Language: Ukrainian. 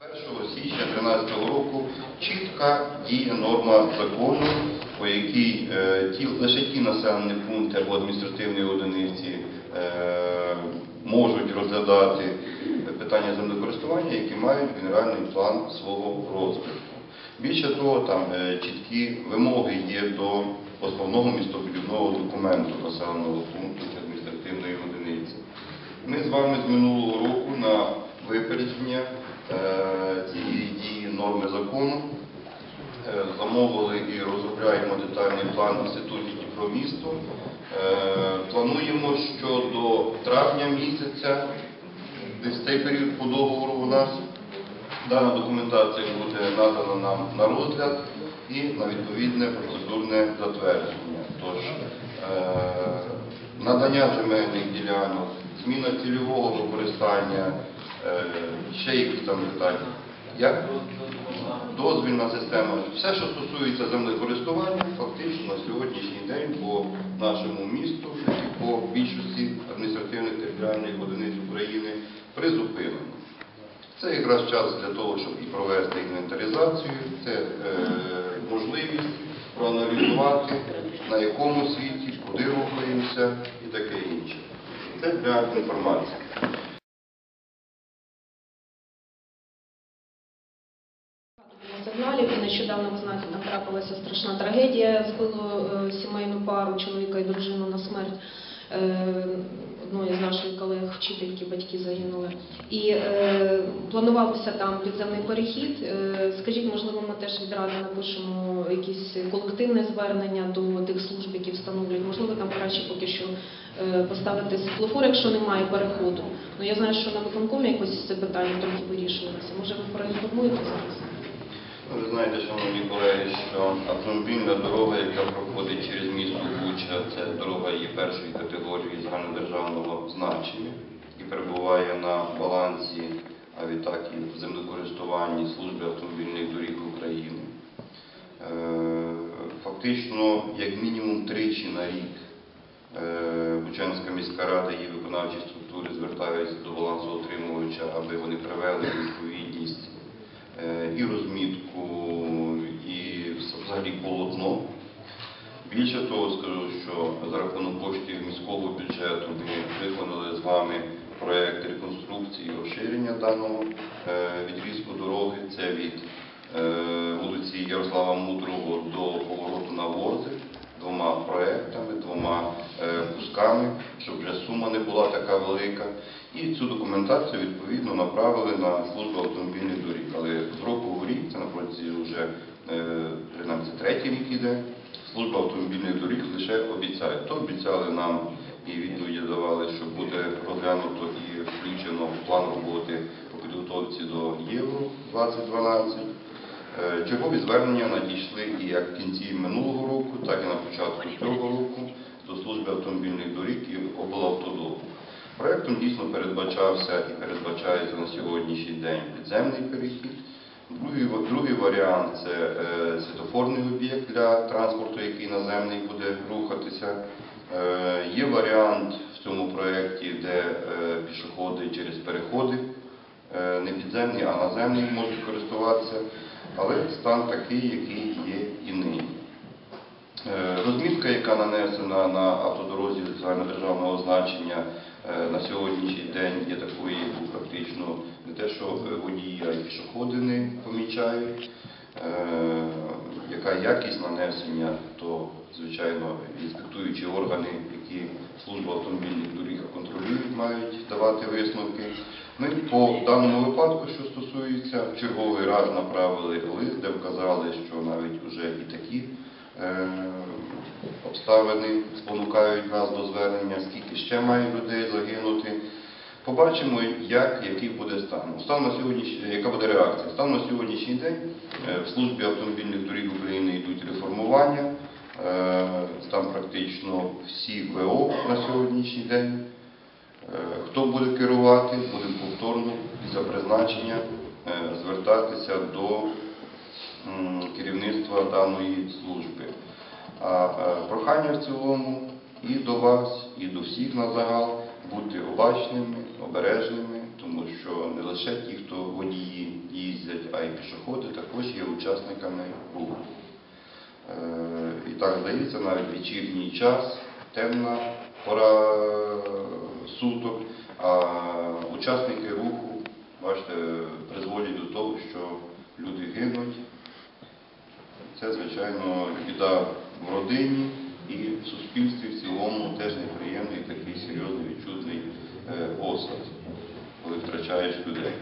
1 січня 2013 року чітка діє норма закону, по якій е, ті, лише ті населені пункти або адміністративні одиниці е, можуть розглядати питання землекористування, які мають генеральний план свого розвитку. Більше того, там е, чіткі вимоги є до основного містобудівного документу населеного пункту адміністративної одиниці. Ми з вами з минулого року на випередження е, цієї дії норми закону е, замовили і розробляємо детальний план інститутів про місто. Е, Плануємо, що до травня місяця, десь цей період по договору у нас, дана документація буде надана нам на розгляд і на відповідне процедурне затвердження. Тож надання земельних ділянок, зміна цільового використання, ще якісь там питання. Як дозвільна система, все, що стосується землекористування, фактично на сьогоднішній день по нашому місту і по більшості адміністративних територіальних одиниць України призупинено. Це якраз час для того, щоб і провести інвентаризацію, це е, можливість проаналізувати, на якому світі, куди рухаємося і таке інше. Це для інформації. сигналів. І нещодавно, ви знаєте, там трапилася страшна трагедія. Збило е, сімейну пару чоловіка і дружину на смерть. Е, Одної з наших колег, вчительки, батьки загинули. І е, планувався там підземний перехід. Е, скажіть, можливо, ми теж від ради напишемо якесь колективне звернення до тих служб, які встановлюють. Можливо, там краще поки що е, поставити світлофор, якщо немає переходу. Ну я знаю, що на виконкомі якось це питання трохи вирішується. Може, ви проінформуєте зараз? Ну, Ви знаєте, шановні колеги, що автомобільна дорога, яка проходить через місто Буча, це дорога є першої категорії загальнодержавного значення і перебуває на балансі, а відтак і в землекористуванні служби автомобільних доріг України. Е, Фактично, як мінімум тричі на рік е, Бучанська міська рада і виконавчі структури звертаються до балансоутримувача, аби вони привели відповідність і розмітку, і взагалі полотно. Більше того, скажу, що за рахунок коштів міського бюджету ми виконали з вами проєкт реконструкції і розширення даного е, відрізку дороги. Це від е, вулиці Ярослава Мудрого до повороту на Ворзель двома проектами, двома е, кусками, щоб вже сума не була така велика. І цю документацію відповідно направили на службу автомобільних доріг. Але з року в рік, це на протязі вже е, принаймні третій рік іде, служба автомобільних доріг лише обіцяє. То обіцяли нам і відповіді давали, що буде розглянуто і включено в план роботи по підготовці до Євро 2012. Е, Чергові звернення надійшли і як в кінці минулого року, так і на початку цього року до служби автомобільних доріг і облавтодору. Проектом дійсно передбачався і передбачається на сьогоднішній день підземний перехід. Другий, другий варіант це е, світофорний об'єкт для транспорту, який наземний буде рухатися. Е, є варіант в цьому проєкті, де е, пішоходи через переходи е, не підземні, а наземні можуть користуватися, але стан такий, який є і нині. Е, Розмітка, яка нанесена на автодорозі загальнодержавного значення е, на сьогоднішній день є такою, яку практично не те, що е, водії, а й пішоходи не помічають. Яка якість нанесення, то, звичайно, інспектуючі органи, які служба автомобільних доріг контролюють, мають давати висновки. Ми по даному випадку, що стосується, в черговий раз направили лист, де вказали, що навіть вже і такі обставини спонукають нас до звернення, скільки ще має людей загинути. Побачимо, як, який буде стан. Стан на сьогоднішній, яка буде реакція? Стан на сьогоднішній день е, в службі автомобільних доріг України йдуть реформування. Е, Там практично всі ВО на сьогоднішній день. Е, Хто буде керувати, буде повторно після призначення е, звертатися до керівництва даної служби. А е, прохання в цілому і до вас, і до всіх на загал бути обачними, обережними, тому що не лише ті, хто водії їздять, а й пішоходи також є учасниками руху. Е, І так здається, навіть вечірній час, темна пора суток, а учасники руху, бачите, призводять до того, що люди гинуть. Це, звичайно, біда в родині і в суспільстві в цілому теж неприємний такий серйозний відчутний е, осад, коли втрачаєш людей.